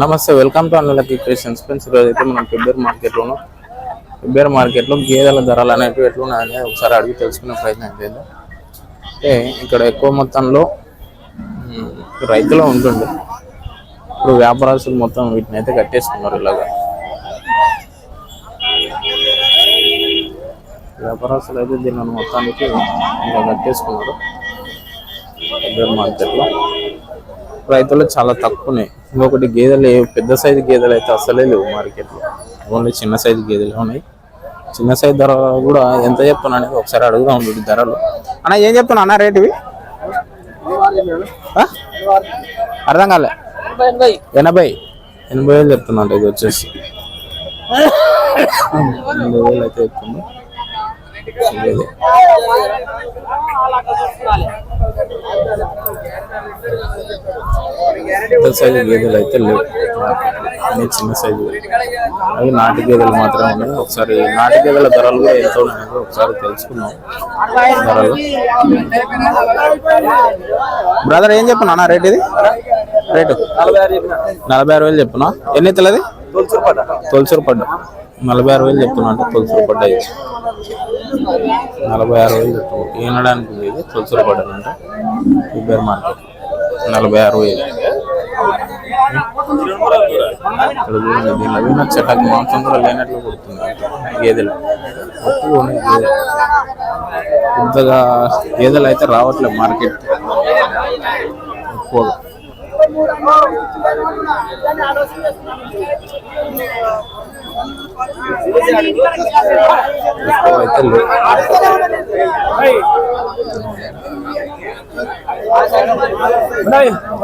నమస్తే welcome to అన్నలకి Christians friends ఈరోజు అయితే మనం పెబ్బేర్ మార్కెట్లోను పెబ్బేర్ మార్కెట్లో గేదెల ధరలు అనేవి ఎట్లున్నాయని ఒకసారి అడిగి తెలుసుకునే ప్రయత్నం చేద్దాం. అంటే ఇక్కడ ఎక్కువ మొత్తంలో రైతులు ఉంటుంది ఇప్పుడు వ్యాపారస్తులు మొత్తం వీటిని అయితే కట్టేసుకున్నారు ఇలాగా. వ్యాపారస్తులు అయితే దీనిని మొత్తానికి ఇలా కట్టేసుకున్నారు పెబ్బేర్ మార్కెట్లో. రైతులు చాలా తక్కువనే. ఇంకొకటి గేదెలు పెద్ద సైజు గేదెలు అయితే అసలే లేవు మార్కెట్లో. ఓన్లీ చిన్న సైజు గేదెలు ఉన్నాయి. చిన్న సైజు ధర కూడా ఎంత చెప్తున్నా అనేది ఒకసారి అడుగుదాం వీటి ధరలు. అన్న ఏం చెప్తున్నా అన్న రేట్ ఇవి? అర్థం కాలే. ఎనభై. ఎనభై వేలు చెప్తున్నా ఇది వచ్చేసి. ఎనభై వేలు అయితే చెప్తుంది పెద్ద సైజు గేదెలు అయితే లేవు. అన్ని చిన్న సైజు అవి నాటు గేదెలు మాత్రమే ఉన్నాయి. ఒకసారి నాటు గేదెల ధరలు కూడా ఎంత ఉన్నాయో ఒకసారి తెలుసుకున్నాం ధరలు. బ్రదర్ ఏం చెప్పను అన్న రేట్ ఇది? రేటు? నలభై ఆరు వేలు చెప్పునా? ఎన్ని తెలది తొలసూరు పడ్డ. నలభై ఆరు వేలు చెప్తున్నా అంటే తొలసూరు పడ్డాయి నలభై ఆరు వేలు చెప్తున్నా ఏనడానికి ఉంది ఇది తొలసూరు పడ్డానంట మార్కెట్ నలభై ఆరు వేలు. ఇక్కడ చూడండి చెట్లకు మాంసం కూడా లేనట్లు కొడుతుంది గేదెలు పెద్దగా గేదెలు అయితే రావట్లేదు మార్కెట్ ఎక్కువగా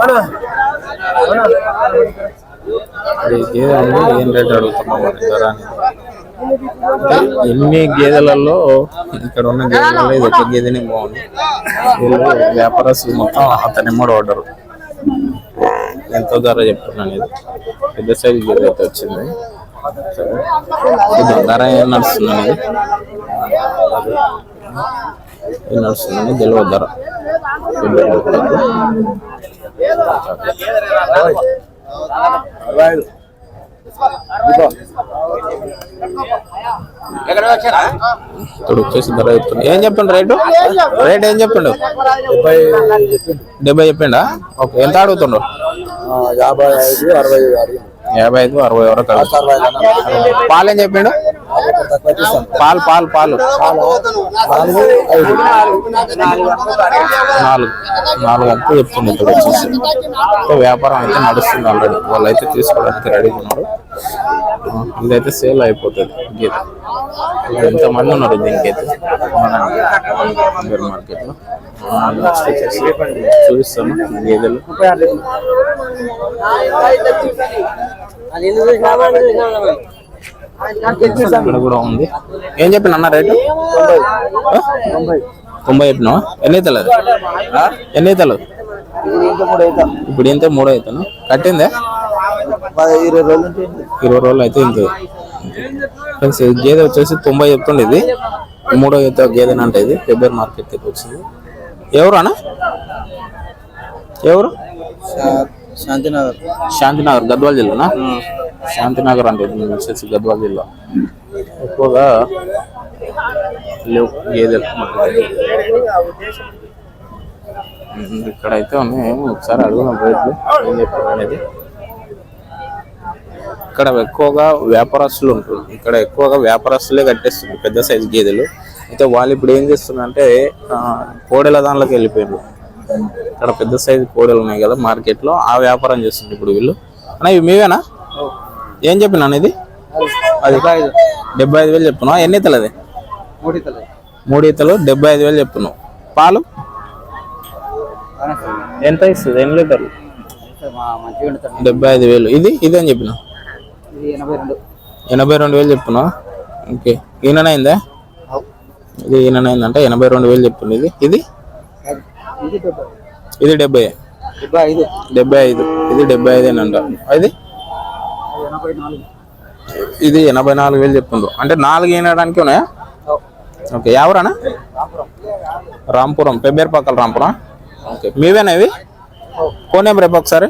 అయితే గేదెలు ఏం రేట్ అడుగుతున్నాం ధర అంటే ఎన్ని గేదెలలో ఇక్కడ ఉన్న గేదెలలో ఇది ఒక గేదెనే బాగుంది. వీళ్ళు వ్యాపారస్తులు మొత్తం అతని మూడు ఆర్డర్ ఎంతో ధర చెప్తున్నాను ఇది పెద్ద సైజు గేదె అయితే వచ్చింది. సరే. ఇది ధర ఏం నడుస్తుంది ఇది ఏం నడుస్తుందని తెలియదు ధర. ఇక్కడ వచ్చేసి ధర చెప్తుంది ఏం చెప్పండి రేటు? రేట్ ఏం చెప్పిండు? డెబ్బై చెప్పిండా. ఓకే ఎంత అడుగుతుండు? యాభై ఐదు అరవై యాభై ఐదు అరవై వరకు పాలు ఏం చెప్పిండు పాలు పాలు పాలు. నాలుగు. నాలుగు అంతా చెప్తుంది ఇక్కడ వచ్చేసి. వ్యాపారం అయితే నడుస్తుంది ఆల్రెడీ వాళ్ళు అయితే తీసుకోవడానికి రెడీగా ఉన్నారు. ఇదైతే సేల్ అయిపోతుంది. గీత ఎంతమంది ఉన్నారు దీనికైతే కొనడానికి మార్కెట్లో నెక్స్ట్ వచ్చేసి చూపిస్తాను. గేదెలు ఇక్కడ కూడా ఉంది. ఏం చెప్పిన అన్న రేటు? తొంభై. చెప్పినావా? ఎన్ని అవుతుంది ఎన్ని అవుతుంది ఇప్పుడు ఇంత మూడు అవుతాను కట్టిందే? ఇరవై రోజులు ఇరవై రోజులు అయితే ఇంత. ఫ్రెండ్స్ గేదె వచ్చేసి తొంభై చెప్తుండే ఇది. మూడో ఈత గేదె అంటే ఇది? ఫిబ్రవరి మార్కెట్ దగ్గర వచ్చింది. ఎవరు అన్న? ఎవరు? శాంతినగర్. శాంతినగర్ గద్వాల్ జిల్లానా? శాంతినగర్ అంటే వచ్చేసి గద్వాల్ జిల్లా? ఎక్కువగా లేవు గేదెలు ఉమ్, ఇక్కడైతే ఉన్నాయి ఒకసారి అడుగుదాం రేట్లు ఏం చెప్పారు అనేది. ఇక్కడ ఎక్కువగా వ్యాపారస్తులు ఉంటారు. ఇక్కడ ఎక్కువగా వ్యాపారస్తులే కట్టేస్తుంది పెద్ద సైజు గేదెలు. అయితే వాళ్ళు ఇప్పుడు ఏం చేస్తున్నారంటే కోడెల దానిలోకి వెళ్ళిపోయారు ఇక్కడ పెద్ద సైజు కోడెలు ఉన్నాయి కదా మార్కెట్లో ఆ వ్యాపారం చేస్తుంది ఇప్పుడు వీళ్ళు. అన్న ఇవి మీవేనా? ఏం చెప్పినా ఇది? అది డెబ్బై ఐదు వేలు చెప్తున్నావు ఎన్ని ఇతలు అది? మూడు ఇతలు డెబ్బై ఐదు వేలు చెప్తున్నావు పాలు? ఎంత ఇస్తుంది? ఎన్ని లీటర్లు? డెబ్బై ఐదు వేలు. ఇది? ఇది అని చెప్పిన ఎనభై రెండు. వేలు చెప్తున్నావు ఓకే. ఈయననైందా ఇది ఈయననైందంటే ఎనభై రెండు వేలు చెప్తుంది ఇది. ఇది? ఇది డెబ్బై. డెబ్బై. ఐదు. ఇది డెబ్బై ఐదు అని అంట ఇది ఎనభై నాలుగు వేలు చెప్తుండ్రు. అంటే నాలుగు ఈనడానికి ఉన్నాయా? ఓకే ఎవరన్నా రాంపురం. పెబ్బేరు పక్కల రాంపురం. ఓకే మీవేనా ఇవి? ఫోన్ నెంబర్ రేపు ఒకసారి.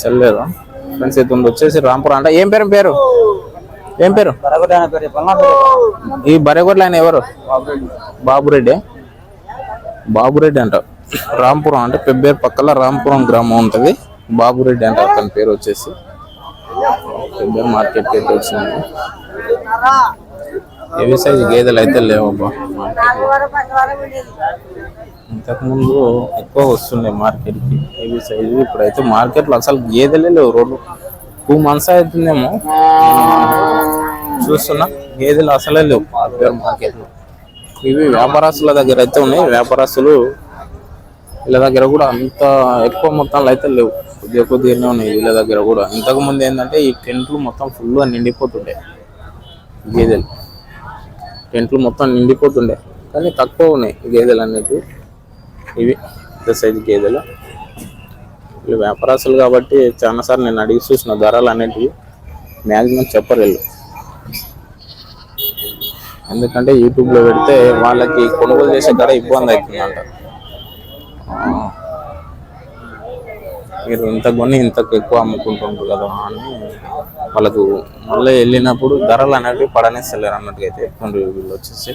సెల్లేరు ఫ్రెండ్స్ ఉంది వచ్చేసి రాంపురం అంటే. ఏం పేరు పేరు? ఏం పేరు? ఈ బరెగొడ్ల ఆయన ఎవరు? బాబురెడ్డి. బాబురెడ్డి అంట. రాంపురం అంటే పెబ్బేరు పక్కల రాంపురం గ్రామం ఉంటుంది. బాబురెడ్డి అంట అతని పేరు వచ్చేసి. పెబ్బేరు మార్కెట్కి అయితే వచ్చింది. ఏవి సైజు గేదెలు అయితే లేవబ్బా. ఇంతకుముందు ఎక్కువ వస్తుండే మార్కెట్కి. ఏవి సైజు ఇప్పుడైతే మార్కెట్లో అసలు గేదెలే లేవు రోడ్డు. టూ మంత్స్ అవుతుందేమో. చూస్తున్నా. గేదెలు అసలే లేవు. పెబ్బేరు మార్కెట్లో. ఇవి వ్యాపారస్తుల దగ్గర అయితే ఉన్నాయి. వ్యాపారస్తులు వీళ్ళ దగ్గర కూడా అంత ఎక్కువ మొత్తంలో అయితే లేవు. కొద్దిగా కొద్దిగానే ఉన్నాయి వీళ్ళ దగ్గర కూడా. ఇంతకుముందు ఏంటంటే ఈ టెంట్లు మొత్తం ఫుల్గా నిండిపోతుండే. గేదెలు. టెంట్లు మొత్తం నిండిపోతుండే. కానీ తక్కువ ఉన్నాయి గేదెలు అనేవి ఇవి పెద్ద సైజు గేదెలు. వీళ్ళు వ్యాపారస్తులు కాబట్టి చాలాసార్లు నేను అడిగి చూసిన ధరలు అనేటివి మ్యాక్సిమం చెప్పరు వీళ్ళు. ఎందుకంటే యూట్యూబ్లో పెడితే వాళ్ళకి కొనుగోలు చేసే ధర ఇబ్బంది అవుతుందంట. ఆ, మీరు ఇంత కొని ఇంతకు ఎక్కువ అమ్ముకుంటుంటారు కదా అని వాళ్ళకు మళ్ళీ వెళ్ళినప్పుడు ధరలు అనేవి పడనేస్తలేరు అన్నట్టుగా అయితే కొన్ని వీళ్ళు వచ్చేసి.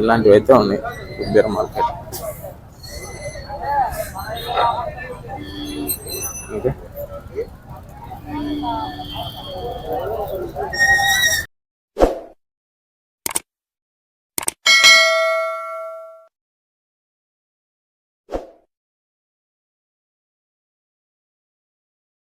ఇలాంటివి అయితే ఉన్నాయి ఉబ్బేర్ మార్కెట్. ఓకే.